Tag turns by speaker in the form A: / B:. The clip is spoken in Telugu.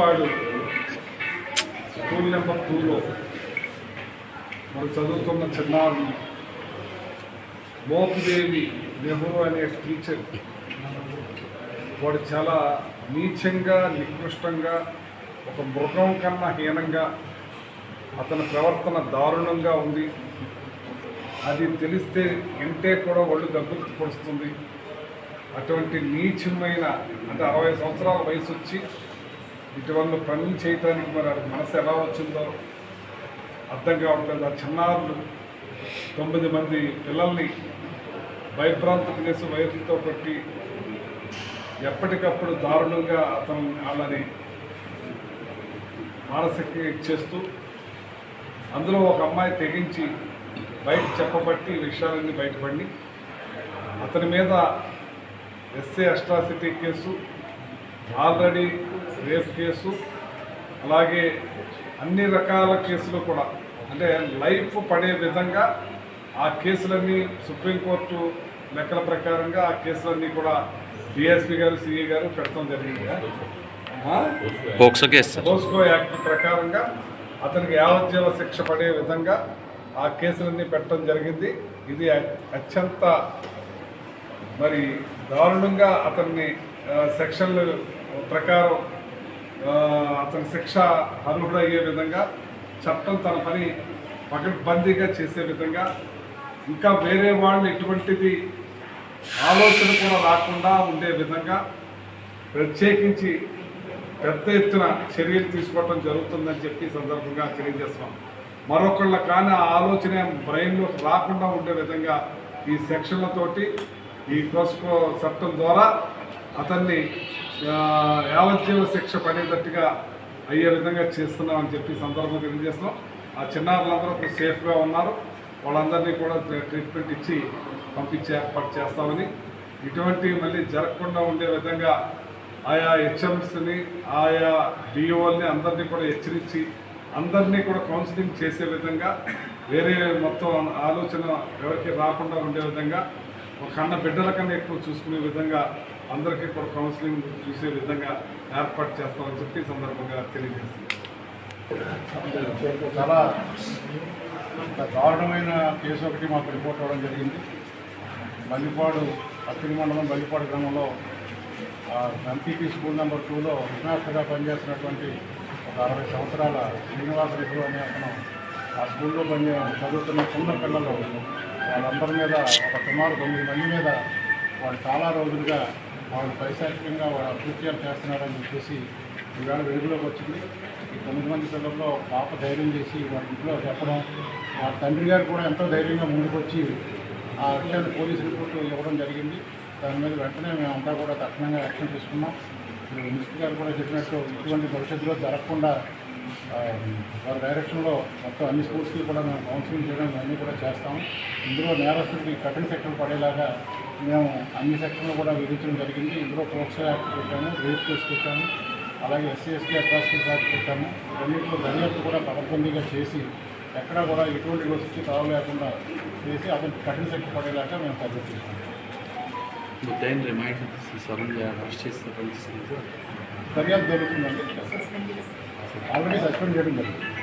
A: వాడు స్కూల్ నెంబర్ టూలో మనం చదువుతున్న చిన్నారులు మోపిదేవి నెహ్రూ అనే టీచర్ వాడు చాలా నీచంగా నికృష్టంగా ఒక మృగం కన్నా హీనంగా అతని ప్రవర్తన దారుణంగా ఉంది. అది తెలిస్తే ఇంటే కూడా ఒళ్ళు దగ్గరికి పొడుస్తుంది. అటువంటి నీచమైన అంటే అరవై సంవత్సరాల వయసు వచ్చి ఇటువంటి పనులు చేయటానికి మరి అది మనసు ఎలా వచ్చిందో అర్థం కావట్లేదు ఆ చిన్నారులు తొమ్మిది మంది పిల్లల్ని భయభ్రాంతికి చేసి వైర్లతో కొట్టి ఎప్పటికప్పుడు దారుణంగా అతను వాళ్ళని మానసిక ఇచ్చేస్తూ అందులో ఒక అమ్మాయి తెగించి బయట చెప్పబట్టి విషయాలన్నీ బయటపడి అతని మీద S A atrocity case already rape case అలాగే అన్ని రకాల కేసులు కూడా. అంటే లైఫ్ పడే విధంగా ఆ కేసులన్నీ సుప్రీంకోర్టు లెక్కల ప్రకారంగా ఆ కేసులన్నీ కూడా డిఎస్పీ గారు సిఏ గారు పెడతాం జరిగింది?
B: పోక్సో
A: యాక్ట్ ప్రకారంగా అతనికి యావజ్జీవ శిక్ష పడే విధంగా ఆ కేసులన్నీ పెట్టడం జరిగింది. ఇది అత్యంత మరి దారుణంగా అతన్ని సెక్షన్ల ప్రకారం అతని శిక్ష అర్హుడయ్యే విధంగా చట్టం తన పని పకడ్బందీగా చేసే విధంగా ఇంకా వేరే వాళ్ళు ఎటువంటిది ఆలోచన కూడా రాకుండా ఉండే విధంగా ప్రత్యేకించి పెద్ద ఎత్తున చర్యలు తీసుకోవటం జరుగుతుందని చెప్పి సందర్భంగా తెలియజేస్తున్నాం. మరొకళ్ళ కానీ ఆ ఆలోచన బ్రెయిన్లో రాకుండా ఉండే విధంగా ఈ సెక్షన్లతోటి ఈ కోస్కో చట్టం ద్వారా అతన్ని యావజ్జీవ శిక్ష పడేటట్టుగా అయ్యే విధంగా చేస్తున్నామని చెప్పి సందర్భంగా తెలియజేస్తున్నాం. ఆ చిన్నారులందరూ ఇప్పుడు సేఫ్గా ఉన్నారు. వాళ్ళందరినీ కూడా ట్రీట్మెంట్ ఇచ్చి పంపించే ఏర్పాటు చేస్తామని. ఇటువంటి మళ్ళీ జరగకుండా ఉండే విధంగా ఆయా హెచ్ఎంస్ని ఆయా డిఓల్ని అందరినీ కూడా హెచ్చరించి అందరినీ కూడా కౌన్సిలింగ్ చేసే విధంగా వేరే మొత్తం ఆలోచన ఎవరికి రాకుండా ఉండే విధంగా ఒక కన్న బిడ్డల కన్నా ఎక్కువ చూసుకునే విధంగా అందరికీ కూడా కౌన్సిలింగ్ చూసే విధంగా ఏర్పాటు చేస్తామని చెప్పి సందర్భంగా తెలియజేస్తుంది
C: చాలా దారుణమైన కేసు ఒకటి మాకు రిపోర్ట్ అవ్వడం జరిగింది. బల్లిపాడు అత్తిని మండలం బల్లిపాడు గ్రామంలో ఎంపీపీ స్కూల్ నెంబర్ టూలో విజ్ఞాస్తగా పనిచేస్తున్నటువంటి ఒక అరవై సంవత్సరాల శ్రీనివాస రెడ్డి అనే అతను ఆ స్కూల్లో పని చదువుతున్న చిన్న పిల్లలు. వాళ్ళందరి మీద ఒక సుమారు తొమ్మిది మంది మీద వాళ్ళు చాలా రోజులుగా వాళ్ళు పైశాచికంగా వాళ్ళ కృత్యాలు చేస్తున్నారని చెప్పేసి ఈవేళ వెలుగులోకి వచ్చింది. ఈ తొమ్మిది మంది పిల్లల్లో పాప ధైర్యం చేసి వాళ్ళ ఇంట్లో చెప్పడం వాళ్ళ తండ్రి గారు కూడా ఎంతో ధైర్యంగా ముందుకొచ్చి ఆ విషయాన్ని పోలీసు రిపోర్ట్ ఇవ్వడం జరిగింది. దాని మీద వెంటనే మేమంతా కూడా తక్షణంగా యాక్షన్ తీసుకున్నాం. ఇప్పుడు మినిస్టర్ గారు కూడా చెప్పినట్టు ఇటువంటి భవిష్యత్తులో జరగకుండా వారి డైరెక్షన్లో మొత్తం అన్ని స్కూల్స్కి కూడా మేము కౌన్సిలింగ్ చేయడం అన్నీ కూడా చేస్తాం. ఇందులో నేరస్తుడికి కఠిన శిక్షలు పడేలాగా మేము అన్ని సెక్షన్లు కూడా విధించడం జరిగింది. ఇందులో పోక్సో యాక్ట్ పెట్టాము రేప్ కేసు పెట్టాము అలాగే ఎస్సీ ఎస్టీ అట్రాసిటీస్ యాక్ట్ పెట్టాము. ఇవన్నింటిలో దర్యాప్తు కూడా పకడ్బందీగా చేసి ఎక్కడా కూడా ఎటువంటి వచ్చి తావు లేకుండా చేసి అతనికి కఠిన శిక్ష పడేలాగా మేము
B: అరెస్ట్ చేస్తే
C: దర్యాప్తు జరుగుతుందండి. ఆల్రెడీ సస్పెండ్ చేయడం జరిగింది